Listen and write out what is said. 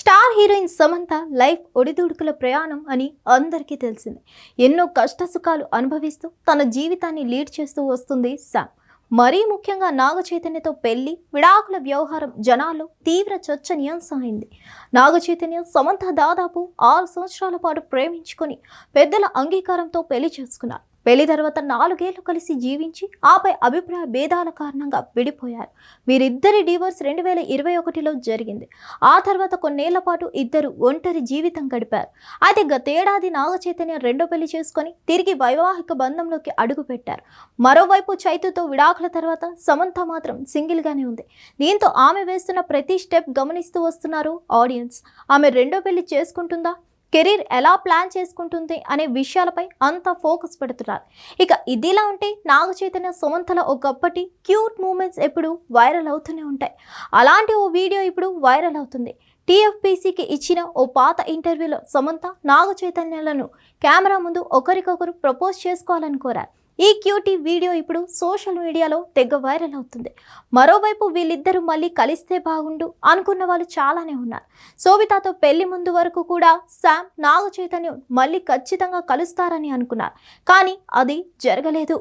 Star heroine Samantha life ఒడిదుడుకుల ప్రయాణం అని అందరికీ తెలిసింది. ఎన్నో కష్ట సుఖాలు అనుభవిస్తూ తన జీవితాన్ని లీడ్ చేస్తూ వస్తుంది శామ్. మరీ ముఖ్యంగా నాగ చైతన్యతో పెళ్ళి విడాకుల వ్యవహారం జనాల్లో తీవ్ర చర్చనీయాంశం అయింది. నాగ చైతన్య సమంత దాదాపు ఆరు సంవత్సరాల పాటు ప్రేమించుకొని పెద్దల అంగీకారంతో పెళ్ళి చేసుకున్నారు. పెళ్ళి తర్వాత నాలుగేళ్ళు కలిసి జీవించి ఆపై అభిప్రాయ భేదాల కారణంగా విడిపోయారు. వీరిద్దరి డివోర్స్ రెండు వేల ఇరవై ఒకటిలో జరిగింది. ఆ తర్వాత కొన్నేళ్ళ పాటు ఇద్దరు ఒంటరి జీవితం గడిపారు. అయితే గతేడాది నాగచైతన్య రెండో పెళ్ళి చేసుకొని తిరిగి వైవాహిక బంధంలోకి అడుగుపెట్టారు. మరోవైపు చైతుతో విడాకుల తర్వాత సమంత మాత్రం సింగిల్గానే ఉంది. దీంతో ఆమె వేస్తున్న ప్రతి స్టెప్ గమనిస్తూ వస్తున్నారు ఆడియన్స్. ఆమె రెండో పెళ్ళి చేసుకుంటుందా? కెరీర్ ఎలా ప్లాన్ చేసుకుంటుంది అనే విషయాలపై అంత ఫోకస్ పెడుతున్నారు. ఇక ఇదిలా ఉంటే నాగ చైతన్య సుమంతల ఒకప్పటి క్యూట్ మూమెంట్స్ ఎప్పుడు వైరల్ అవుతూనే ఉంటాయి. అలాంటి ఓ వీడియో ఇప్పుడు వైరల్ అవుతుంది. టీఎఫ్పీసీకి ఇచ్చిన ఓ పాత ఇంటర్వ్యూలో సమంత నాగ చైతన్యలను కెమెరా ముందు ఒకరికొకరు ప్రపోజ్ చేసుకోవాలని కోరారు. ఈ క్యూటీ వీడియో ఇప్పుడు సోషల్ మీడియాలో తెగ వైరల్ అవుతుంది. మరోవైపు వీళ్ళిద్దరూ మళ్ళీ కలిస్తే బాగుండు అనుకున్న వాళ్ళు చాలానే ఉన్నారు. శోభితాతో పెళ్ళి ముందు వరకు కూడా శామ్ నాగ చైతన్యం మళ్ళీ ఖచ్చితంగా కలుస్తారని అనుకున్నారు. కానీ అది జరగలేదు.